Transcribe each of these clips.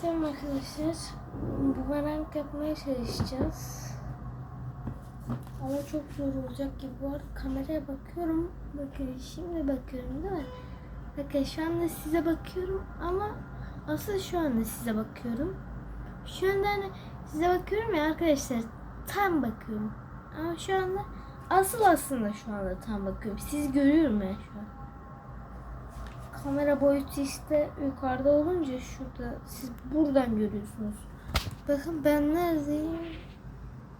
Selam arkadaşlar. Bumerang yapmaya çalışacağız. Ama çok zor olacak gibi var. Kameraya bakıyorum. Bakın şimdi bakıyorum değil mi? Bakın şu anda size bakıyorum ama asıl şu anda size bakıyorum. Şu anda hani size bakıyorum ya arkadaşlar tam bakıyorum. Ama şu anda asıl aslında şu anda tam bakıyorum. Siz görüyorum ya şu an. Kamera boyutu işte yukarıda olunca şurada siz buradan görüyorsunuz. Bakın ben neredeyim?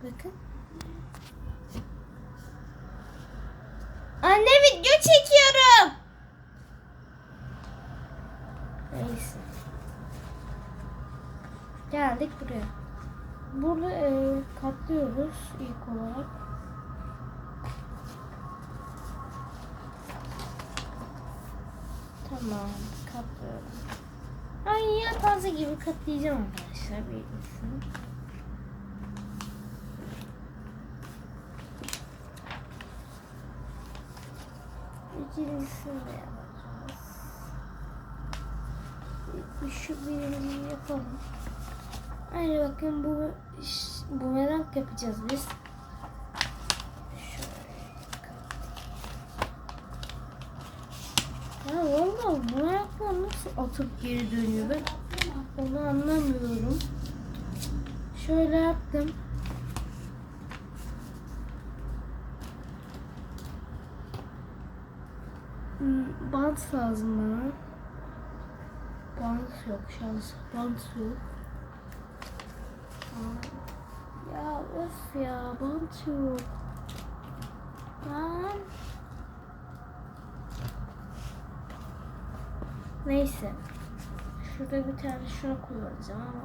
Bakın. Anne video çekiyorum. Neyse. Geldik buraya. Burada e, katlıyoruz ilk olarak. Tamam, katlıyorum. Ay ya taze gibi katlayacağım arkadaşlar. Düşün. İkincisini de yapacağız. Şu birini yapalım. Aynı bakın bu bu merak yapacağız biz. Valla bu ayaklar nasıl atıp geri dönüyor ben onu anlamıyorum. Şöyle yaptım. Hmm, Bant lazım bana. Bant yok şans. Bant yok. Ya öf ya bant yok. Lan. Neyse. Şurada bir tane şunu kullanacağım ama.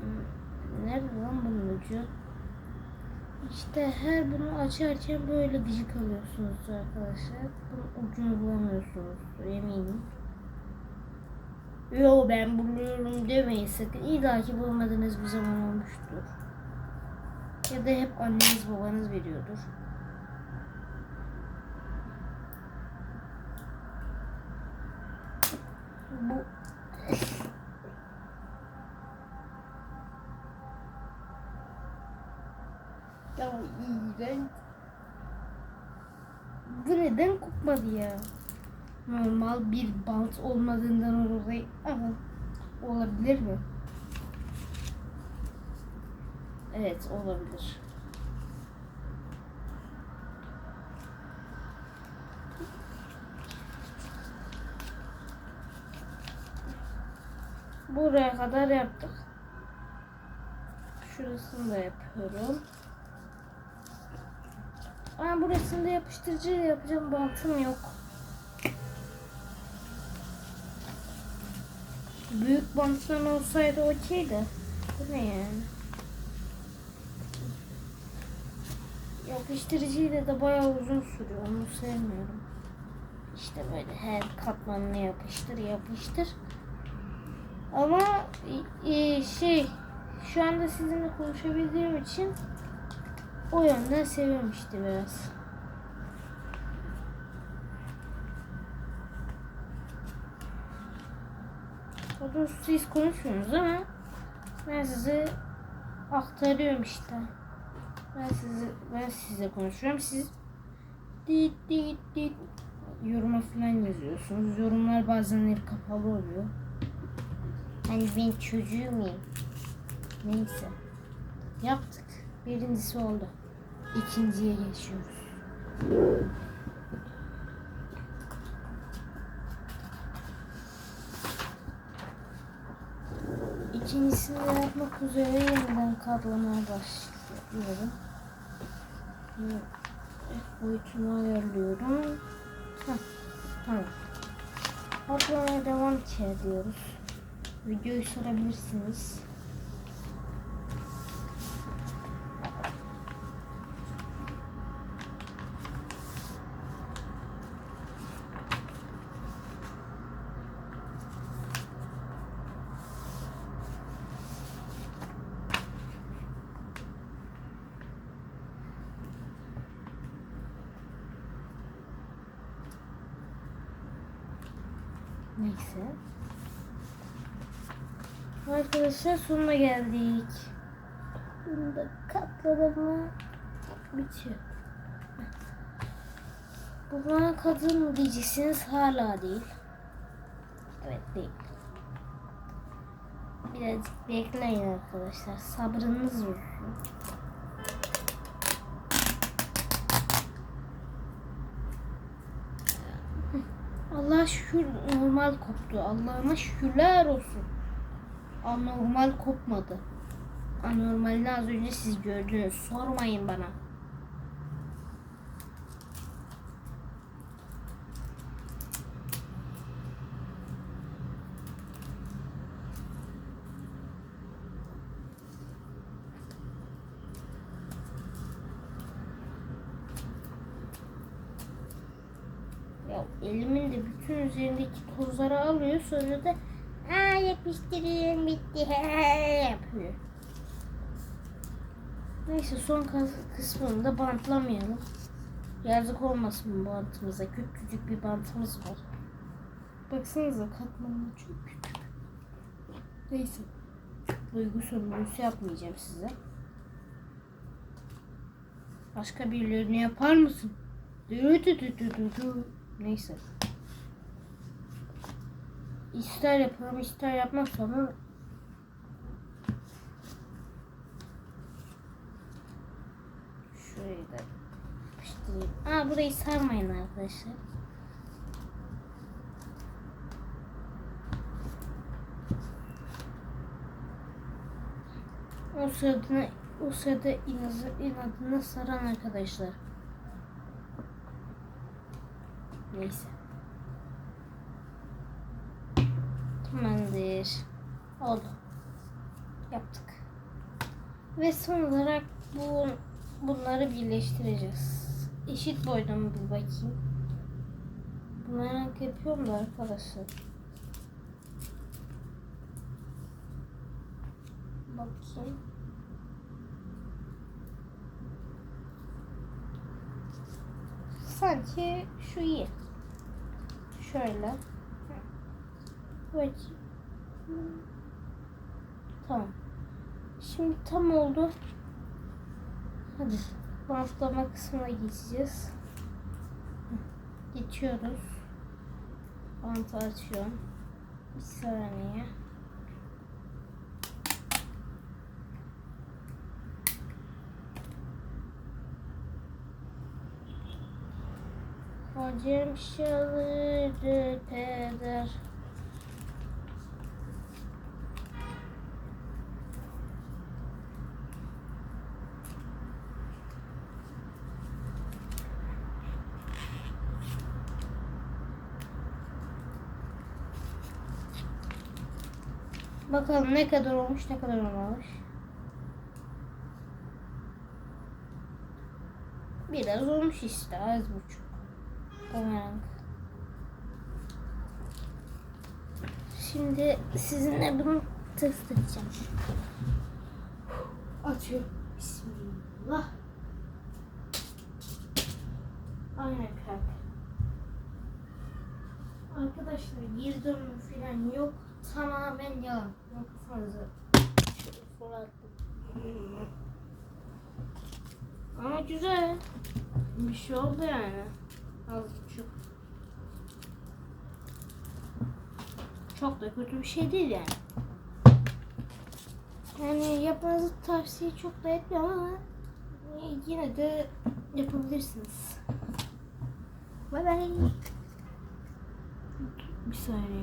Hmm, Nerede lan bunun ucu? İşte her bunu açarken böyle gıcık alıyorsunuz arkadaşlar. Bunun ucunu bulamıyorsunuz eminim. Yo ben buluyorum demeyin sakın. İlla ki bulmadığınız bir zaman olmuştur. Ya da hep anneniz babanız veriyordur. Bu Ya iğrenç. Bu neden kopmadı ya? Normal bir bant olmadığından dolayı ama olabilir mi? Evet olabilir. Buraya kadar yaptık. Şurasını da yapıyorum. Ben burasını da yapıştırıcı yapacağım. Bantım yok. Büyük bantlar olsaydı okeydi. Bu ne yani? Yapıştırıcıyla da bayağı uzun sürüyor. Onu sevmiyorum. İşte böyle her katmanını yapıştır yapıştır. Ama e, şey şu anda sizinle konuşabildiğim için o yönden seviyorum biraz. O da siz konuşmuyorsunuz ama ben size aktarıyorum işte. Ben size ben size konuşuyorum. Siz dit dit dit yoruma falan yazıyorsunuz. Yorumlar bazen kapalı oluyor. Hani ben çocuğu muyum? Neyse. Yaptık. Birincisi oldu. İkinciye geçiyoruz. İkincisini yapmak üzere yeniden kablamaya başlıyorum. Boyutunu ayarlıyorum. Heh, tamam. Kablamaya devam ediyoruz videoyu sorabilirsiniz. Neyse. Arkadaşlar sonuna geldik. Bunu da katladım bitiyor. Bu bana kadın mı diyeceksiniz hala değil. Evet değil. Birazcık bekleyin arkadaşlar. Sabrınız olsun. Allah şükür normal koptu. Allah'ıma şükürler olsun. Anormal kopmadı. Anormalini az önce siz gördünüz. Sormayın bana. Elimin de bütün üzerindeki tozları alıyor sonra da bitti he yapıyor. Neyse son kas- kısmını da bantlamayalım. Yazık olmasın bantımıza. Küçücük bir bantımız var. Baksanıza katmanı çok küçük. Neyse. Duygu sömürüsü yapmayacağım size. Başka birilerini yapar mısın? Neyse. İster yaparım ister yapmazsam ama Şurayı da yapıştırayım. Aa burayı sarmayın arkadaşlar. O sırada, o sırada inazı, inadına saran arkadaşlar. Neyse. Tamamdır. Oldu. Yaptık. Ve son olarak bu bunları birleştireceğiz. Eşit boyda mı bir bakayım. Merak yapıyorum da arkadaşlar. Bakayım. Sanki şu iyi. Şöyle. Bakayım. Tamam. Şimdi tam oldu. Hadi bantlama kısmına geçeceğiz. Geçiyoruz. Bantı açıyorum. Bir saniye. Hacım şalırdı peder. Bakalım ne kadar olmuş ne kadar olmamış. Biraz olmuş işte az buçuk. Bumerang. Şimdi sizinle bunu test edeceğim. Atıyorum. Bismillah. Aynen kanka. Arkadaşlar geri dönme falan yok. Tamamen yalan. Kafanızı şöyle fırlattım. Ama güzel. Bir şey oldu yani. Az buçuk. Çok da kötü bir şey değil yani. Yani yapmanızı tavsiye çok da etmiyorum ama yine de yapabilirsiniz. Bye bye. Bir saniye.